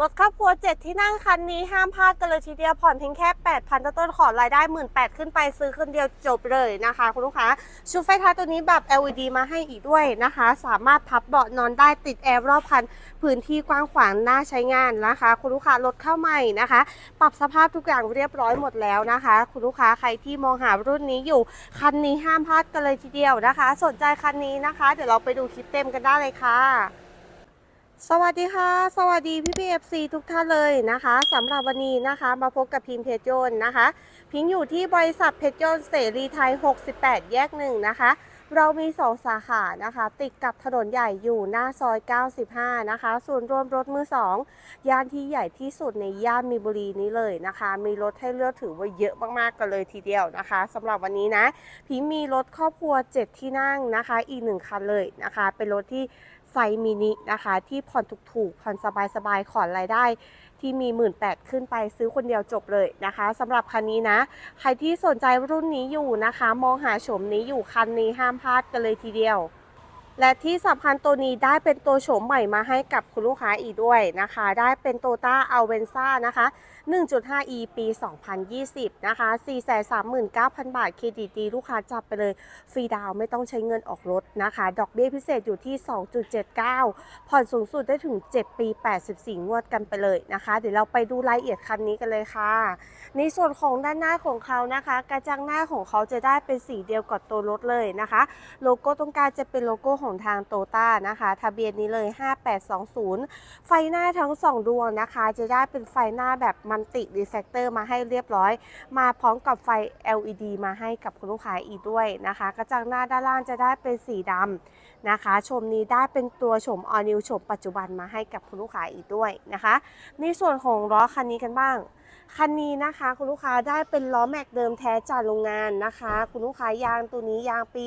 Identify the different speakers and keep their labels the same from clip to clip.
Speaker 1: รถครอบครัว 7 ที่นั่งคันนี้ห้ามพลาดกันเลยทีเดียวผ่อนเพียงแค่ 8,000ต้นๆขอรายได้ 18,000 ขึ้นไปซื้อคนเดียวจบเลยนะคะ คุณลูกค้า ชุดไฟท้ายตัวนี้แบบ LED มาให้อีกด้วยนะคะ สามารถพับเบาะนอนได้ติดแอร์รอบคัน พื้นที่กว้างขวางน่าใช้งานนะคะ คุณลูกค้ารถเข้าใหม่นะคะ ปรับสภาพทุกอย่างเรียบร้อยหมดแล้วนะคะ คุณลูกค้าใครที่มองหารุ่นนี้อยู่ คันนี้ห้ามพลาดกันเลยทีเดียวนะคะ สนใจคันนี้นะคะ เดี๋ยวเราไปดูคลิปเต็มกันได้เลยค่ะ สวัสดีค่ะ สวัสดีพี่พีเอฟซีทุกท่านเลยนะคะสำหรับวันนี้นะคะ มาพบกับพิมเพชรยนต์นะคะ พิงอยู่ที่บริษัทเพชรยนต์เสรีไทย 68 แยกหนึ่งนะคะ เรามี 2 สาขานะคะ ติดกับถนนใหญ่อยู่หน้าซอย 95 นะคะส่วนรวมรถมือ 2 ย่านที่ใหญ่ที่สุดในย่านมีบุรีนี้เลยนะคะ มีรถให้เลือกถือว่าเยอะมากๆกันเลยทีเดียวนะคะสำหรับวันนี้นะพิงมีรถครอบครัว 7 ที่นั่งนะคะ อีกหนึ่งคันเลยนะคะ เป็นรถที่ ไซส์มินินะคะ ที่ผ่อนถูกๆ ผ่อนสบายๆขอนรายได้ ที่มี 1 8ื่นขึ้นไปซื้อคนเดียวจบเลยนะคะสำหรับคันนี้นะ ใครที่สนใจรุ่นนี้อยู่นะคะ มองหาโฉมนี้อยู่คันนี้ห้ามพลาดกันเลยทีเดียวและที่สำคัญตัวนี้ได้เป็นตัวโฉมใหม่มาให้กับคุณลูกค้าอีกด้วยนะคะ ได้เป็นโตต้าอัลเวนซ่านะคะ 1.5e ปี 2020 นะคะ 439,000 บาท เครดิตดี ลูกค้าจับไปเลย ฟรีดาวไม่ต้องใช้เงินออกรถนะคะ ดอกเบี้ยพิเศษอยู่ที่ 2.79 ผ่อนสูงสุดได้ถึง 7 ปี 84 งวดกันไปเลยนะคะ เดี๋ยวเราไปดูรายละเอียดคันนี้กันเลยค่ะ ในส่วนของด้านหน้าของเขานะคะ กระจังหน้าของเขาจะได้เป็นสีเดียวกับตัวรถเลยนะคะ โลโก้ตรงกลางจะเป็นโลโก้ของทางโตต้านะคะ ทะเบียนนี้เลย 5820 ไฟหน้าทั้ง 2 ดวงนะคะ จะได้เป็นไฟหน้าแบบมัันติรีเฟกเตอร์มาให้เรียบร้อย มาพร้อมกับไฟ LED มาให้กับคุณลูกค้าอีกด้วยนะคะ กระจังหน้าด้านล่างจะได้เป็นสีดำนะคะ ชมนี้ได้เป็นตัวชมออนิวชมปัจจุบันมาให้กับคุณลูกค้าอีกด้วยนะคะ ในส่วนของล้อคันนี้กันบ้างคันนี้นะคะคุณลูกค้าได้เป็นล้อแม็กเดิมแท้จากโรงงานนะคะ คุณลูกค้ายางตัวนี้ยางปี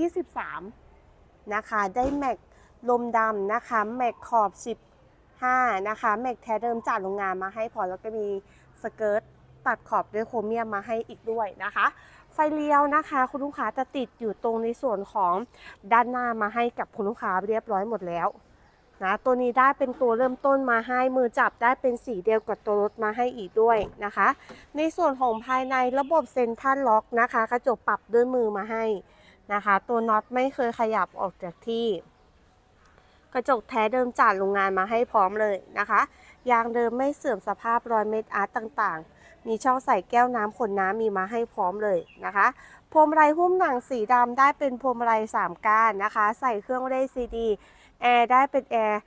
Speaker 1: 2023 นะคะ ได้แม็กลมดำนะคะ แม็กขอบ 5นะคะแม็กแท้เดิมจากโรงงานมาให้พอแล้วก็มีสเกิร์ตตัดขอบด้วยโครเมียมมาให้อีกด้วยนะคะ ไฟเลี้ยวนะคะ คุณลูกค้าจะติดอยู่ตรงในส่วนของด้านหน้ามาให้กับคุณลูกค้าเรียบร้อยหมดแล้วนะตัวนี้ได้เป็นตัวเริ่มต้นมาให้มือจับได้เป็นสีเดียวกับตัวรถมาให้อีกด้วยนะคะ ในส่วนของภายในระบบเซ็นทรัลล็อกนะคะ กระจกปรับด้วยมือมาให้นะคะ ตัวน็อตไม่เคยขยับออกจากที่ กระจกแท้เดิมจากโรงงานมาให้พร้อมเลยนะคะ ยางเดิมไม่เสื่อมสภาพรอยเม็ดอาร์ตต่างๆ มีช่องใส่แก้วน้ำขนน้ำมีมาให้พร้อมเลยนะคะพวงมาลัยหุ้มหนังสีดำได้เป็นพวงมาลัย3ก้านนะคะ ใส่เครื่องเล่นซีดีแอร์ได้เป็นแอร์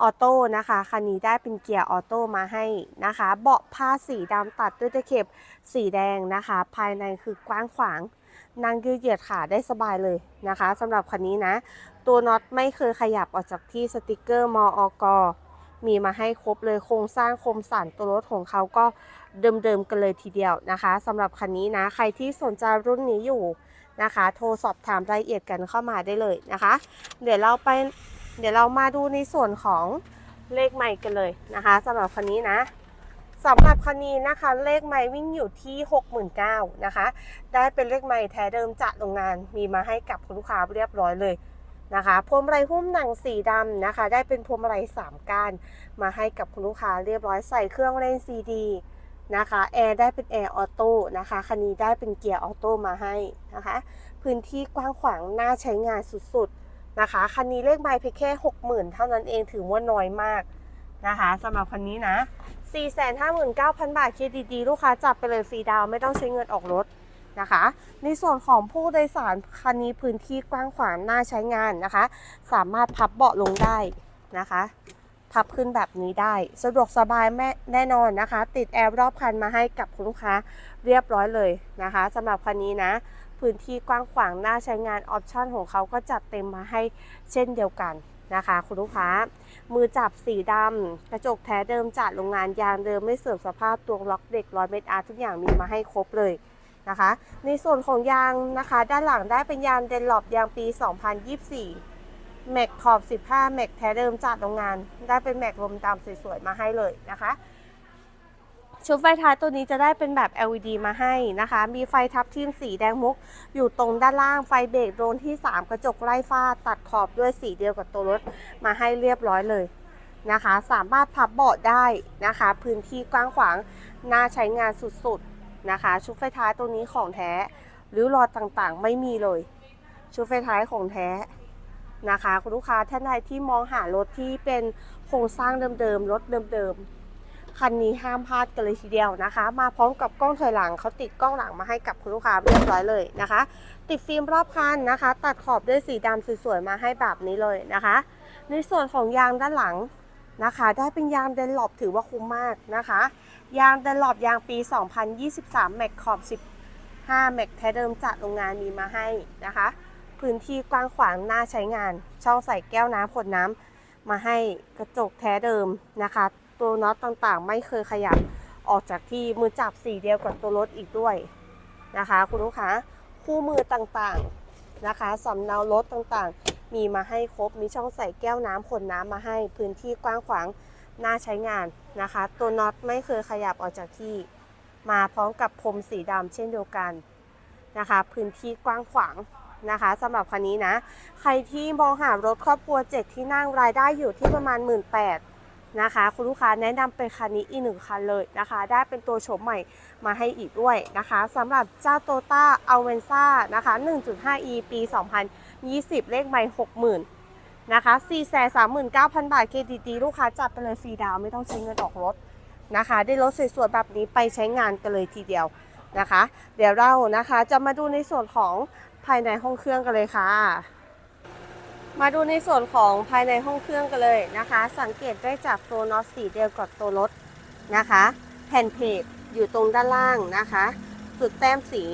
Speaker 1: ออโต้นะคะคันนี้ได้เป็นเกียร์ออโต้มาให้นะคะ เบาะผ้าสีดำตัดด้วยตะเข็บสีแดงนะคะ ภายในคือกว้างขวางนั่งยืดเหยียดขาได้สบายเลยนะคะสำหรับคันนี้นะ ตัวน็อตไม่เคยขยับออกจากที่สติกเกอร์มออกมีมาให้ครบเลยโครงสร้างคมสันตัวรถของเขาก็เดิมๆกันเลยทีเดียวนะคะสำหรับคันนี้นะใครที่สนใจรุ่นนี้อยู่นะคะ โทรสอบถามรายละเอียดกันเข้ามาได้เลยนะคะ เดี๋ยวเราไป เดี๋ยวเรามาดูในส่วนของเลขใหม่กันเลยนะคะสำหรับคันนี้นะสำหรับคันนี้นะคะ เลขใหม่วิ่งอยู่ที่ 69,000นะคะ ได้เป็นเลขใหม่แท้เดิมจากโรงงานมีมาให้กับคุณลูกค้าเรียบร้อยเลยนะคะพวงมาลัยหุ้มหนังสีดำนะคะ ได้เป็นพวงมาลัย3ก้าน มาให้กับคุณลูกค้าเรียบร้อยใส่เครื่องเล่นซีดีนะคะแอร์ได้เป็นแอร์ออโต้นะคะคันนี้ได้เป็นเกียร์ออโต้มาให้นะคะ พื้นที่กว้างขวางน่าใช้งานสุดๆ นะคะ คันนี้เลขไมล์เพียงแค่60,000เท่านั้นเองถือว่าน้อยมากนะคะสำหรับคันนี้นะ 459,000 บาทเครดิตดีลูกค้าจับไปเลยฟรีดาวไม่ต้องใช้เงินออกรถนะคะ ในส่วนของผู้โดยสารคันนี้พื้นที่กว้างขวางน่าใช้งานนะคะ สามารถพับเบาะลงได้นะคะพับขึ้นแบบนี้ได้ สะดวกสบายแม่แน่นอนนะคะ ติดแอร์รอบคันมาให้กับคุณลูกค้าเรียบร้อยเลยนะคะสำหรับคันนี้นะ พื้นที่กว้างขวางน่าใช้งานออปชั่นของเขาก็จัดเต็มมาให้เช่นเดียวกันนะคะคุณลูกค้า มือจับสีดำกระจกแท้เดิมจากโรงงานยางเดิมไม่เสื่อมสภาพตัวล็อกเด็กร้อยเมตรอาร์ทุกอย่างมีมาให้ครบเลยนะคะ ในส่วนของยางนะคะ ด้านหลังได้เป็นยางเดนลอบยางปี 2024 แม็กขอบ 15 แม็กแท้เดิมจากโรงงาน ได้เป็นแม็กลมดำสวยๆมาให้เลยนะคะ ชุดไฟท้ายตัวนี้จะได้เป็นแบบ LED มาให้นะคะ มีไฟทับทิมสีแดงมุก อยู่ตรงด้านล่างไฟเบรกโดนที่ 3 กระจกไล่ฟ้าตัดขอบด้วยสีเดียวกับตัวรถมาให้เรียบร้อยเลยนะคะ สามารถพับเบาะได้นะคะ พื้นที่กว้างขวางน่าใช้งานสุดๆนะคะ ชุดไฟท้ายตัวนี้ของแท้หรือรอต่างๆ ไม่มีเลย ชุดไฟท้ายของแท้นะคะ คุณลูกค้าท่านใดที่มองหารถที่เป็นโครงสร้างเดิมๆรถเดิมๆ คันนี้ห้ามพลาดกันเลยทีเดียวนะคะ มาพร้อมกับกล้องถอยหลังเขาติดกล้องหลังมาให้กับคุณลูกค้าเรียบร้อยเลยนะคะ ติดฟิล์มรอบคันนะคะ ตัดขอบด้วยสีดำสวยๆมาให้แบบนี้เลยนะคะ ในส่วนของยางด้านหลังนะคะ ได้เป็นยางเดนหลบถือว่าคุ้มมากนะคะ ยางเดนหลบยางปี 2023 แม็กขอบ 15 แม็กแท้เดิมจากโรงงานมีมาให้นะคะ พื้นที่กว้างขวางน่าใช้งาน ช่องใส่แก้วน้ำขวดน้ำมาให้กระจกแท้เดิมนะคะ ตัวน็อตต่างๆ ไม่เคยขยับออกจากที่มือจับสีเดียวกับตัวรถอีกด้วยนะคะ คุณลูกค้าคู่มือต่างๆนะคะสำเนารถต่างๆ มีมาให้ครบมีช่องใส่แก้วน้ำขวดน้ำมาให้พื้นที่กว้างขวางน่าใช้งานนะคะ ตัวน็อตไม่เคยขยับออกจากที่ มาพร้อมกับพรมสีดำเช่นเดียวกันนะคะ พื้นที่กว้างขวางนะคะสำหรับคันนี้นะ ใครที่มองหารถครอบครัวเจ็ดที่นั่งรายได้อยู่ที่ประมาณ 1 8ื่ นะคะ คุณลูกค้าแนะนำเป็นคันนี้อีกหนึ่งคันเลยนะคะ ได้เป็นตัวโฉมใหม่มาให้อีกด้วยนะคะสำหรับเจ้าโตต้าอัลเวนซ่านะคะ 1.5e ปี 2020 เลขใหม่ 60,000นะคะ439,000 บาทเครดิตดีลูกค้าจัดไปเลยฟรีดาวไม่ต้องใช้เงินออกรถนะคะ ได้รถสวยๆแบบนี้ไปใช้งานกันเลยทีเดียวนะคะ เดี๋ยวเรานะคะจะมาดูในส่วนของภายในห้องเครื่องกันเลยค่ะ มาดูในส่วนของภายในห้องเครื่องกันเลยนะคะ สังเกตได้จากตัวน็อตสีเดียวกับตัวรถนะคะ แผ่นเพจอยู่ตรงด้านล่างนะคะ จุดแต้มสี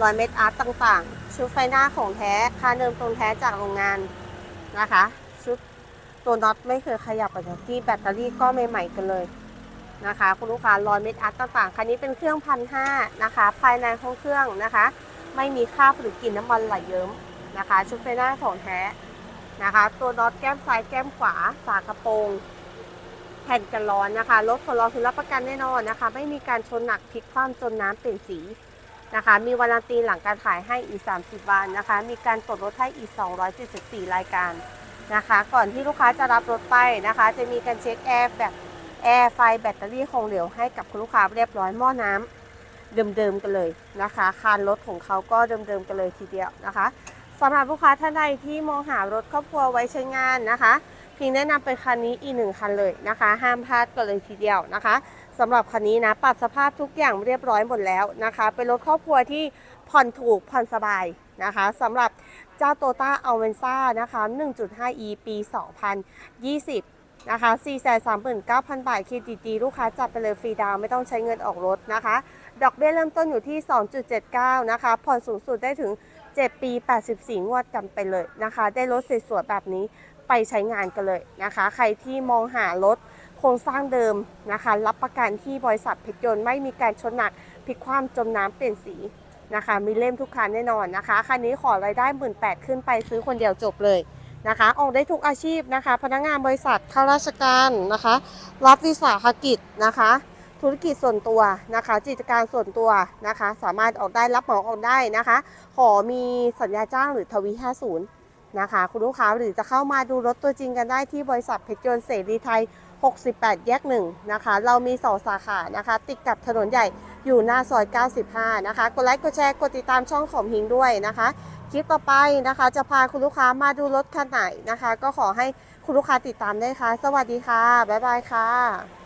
Speaker 1: รอยเม็ดอาร์ตต่างๆ ชุดไฟหน้าของแท้ค่าเดิมตรงแท้จากโรงงานนะคะ ชุดตัวน็อตไม่เคยขยับออกจากที่แบตเตอรี่ก็ใหม่ๆกันเลยนะคะคุณลูกค้ารอยเม็ดอาร์ตต่างๆคันนี้เป็นเครื่องพันห้านะคะ ภายในห้องเครื่องนะคะ ไม่มีคราบหรือกลิ่นน้ำมันไหลเยิ้ม นะคะ ชุดไฟหน้าของแท้นะคะ ตัวน็อตแก้มซ้ายแก้มขวาฝากระโปรงแผ่นกันร้อนนะคะรถของเราคือรับประกันแน่นอนนะคะ ไม่มีการชนหนักพลิกคว่ำจนน้ำเปลี่ยนสีนะคะ มีวารันตีหลังการขายให้อีก 30 วันนะคะ มีการตรวจรถให้อีก 274 รายการนะคะ ก่อนที่ลูกค้าจะรับรถไปนะคะ จะมีการเช็คแอร์แบบแอร์ไฟแบตเตอรี่คงเหลวให้กับคุณลูกค้าเรียบร้อยหม้อน้ำเดิมๆกันเลยนะคะ คานรถของเขาก็เดิมๆกันเลยทีเดียวนะคะ สำหรับลูกค้าท่านใดที่มองหารถครอบครัวไว้ใช้งานนะคะพียงแนะนำเป็นคันนี้อีกหนึ่งคันเลยนะคะ ห้ามพลาดกันเลยทีเดียวนะคะสำหรับคันนี้นะปรับสภาพทุกอย่างเรียบร้อยหมดแล้วนะคะ เป็นรถครอบครัวที่ผ่อนถูกผ่อนสบายนะคะสำหรับเจ้าโตต้าอัลเวนซ่านะคะ 1.5e ปี 2020นะคะ 439,000 บาท เครดิตดีลูกค้าจัดไปเลยฟรีดาวไม่ต้องใช้เงินออกรถนะคะ ดอกเบี้ยเริ่มต้นอยู่ที่ 2.79 นะคะ ผ่อนสูงสุดได้ถึง 7 ปี 84 งวดกันไปเลยนะคะ ได้รถสวยๆแบบนี้ไปใช้งานกันเลยนะคะ ใครที่มองหารถโครงสร้างเดิมนะคะ รับประกันที่บริษัทเพชรยนต์ไม่มีการชนหนักพลิกคว่ำจมน้ำเปลี่ยนสีนะคะ มีเล่มทุกคันแน่นอนนะคะคันนี้ขอรายได้ 1 8ื่นขึ้นไปซื้อคนเดียวจบเลยนะคะ ออกได้ทุกอาชีพนะคะ พนักงานบริษัทข้าราชการนะคะ รับวิสาหกิจนะคะ ธุรกิจส่วนตัวนะคะกิจการส่วนตัวนะคะ สามารถออกได้รับเหมาออกได้นะคะ ขอมีสัญญาจ้างหรือทวี 50 นะคะ คุณลูกค้าหรือจะเข้ามาดูรถตัวจริงกันได้ที่บริษัทเพชรยนต์เสรีไทย 68 แยกหนึ่งนะคะ เรามีสองสาขานะคะ ติดกับถนนใหญ่อยู่หน้าซอย 95 นะคะ กดไลค์ กดแชร์ กดติดตามช่องของฮิงด้วยนะคะ คลิปต่อไปนะคะ จะพาคุณลูกค้ามาดูรถคันไหนนะคะ ก็ขอให้คุณลูกค้าติดตามได้ค่ะ สวัสดีค่ะ บ๊ายบายค่ะ